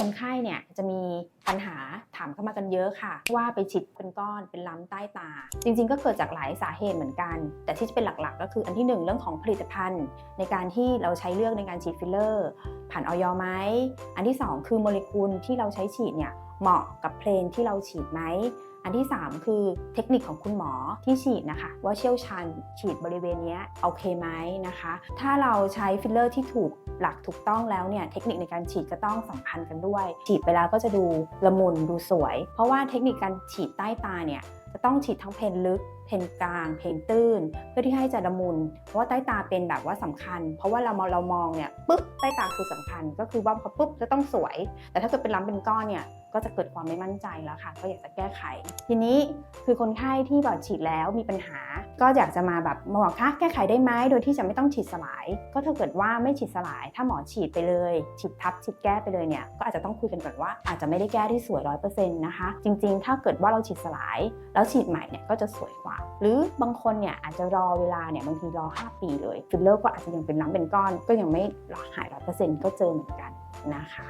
คนไข้เนี่ยจะมีปัญหาถามเข้ามากันเยอะค่ะ ว่าไปฉีดเป็นก้อนเป็นล้ำใต้ตา จริงๆ ก็เกิดจากหลายสาเหตุเหมือนกัน แต่ที่จะเป็นหลักๆ ก็คืออันที่หนึ่งเรื่องของผลิตภัณฑ์ ในการที่เราใช้เลือกในการฉีดฟิลเลอร์ ผ่านออยไหมอันที่สองคือโมเลกุลที่เราใช้ฉีดเนี่ย เหมาะกับเพลนที่เราฉีดไหม อันที่ 3 คือเทคนิคของคุณหมอที่ฉีดนะคะ ว่าเชี่ยวชาญฉีดบริเวณนี้โอเคไหมนะคะ ถ้าเราใช้ฟิลเลอร์ที่ถูกหลักถูกต้องแล้วเนี่ยเทคนิคในการฉีดก็ต้องสัมพันธ์กันด้วย ฉีดไปแล้วก็จะดูละมุนดูสวย เพราะว่าเทคนิคการฉีดใต้ตาเนี่ยจะต้องฉีดทั้งเพนลึก เพนกลาง เพนตื้น เพื่อที่ให้จะละมุน เพราะว่าใต้ตาเป็นแบบว่าสำคัญ เพราะว่าเราเรามองเนี่ยปุ๊บใต้ตาคือสำคัญ ก็คือว่าพอปุ๊บจะต้องสวย แต่ถ้าเกิดเป็นล้ำเป็นก้อนเนี่ย ก็จะเกิดความไม่มั่นใจแล้วค่ะ ก็อยากจะแก้ไข ทีนี้คือคนไข้ที่แบบฉีดแล้วมีปัญหา ก็อยากจะมาแบบมาบอกคะแก้ไขได้ไหมโดยที่จะไม่ต้องฉีดสลาย ก็ถ้าเกิดว่าไม่ฉีดสลาย ถ้าหมอฉีดไปเลย ฉีดทับฉีดแก้ไปเลยเนี่ยก็อาจจะต้องคุยกันก่อนว่าอาจจะไม่ได้แก้ที่สวยร้อยเปอร์เซ็นต์นะคะ จริงๆ ถ้าเกิดว่าเราฉีดสลาย แล้วฉีดใหม่เนี่ยก็จะสวยกว่า หรือบางคนเนี่ยอาจจะรอเวลาเนี่ยบางทีรอ 5 ปีเลยฟิลเลอร์ก็อาจจะยังเป็นล้ำเป็นก้อน ก็ยังไม่หายร้อยเปอร์เซ็นต์ก็เจอเหมือนกันนะคะ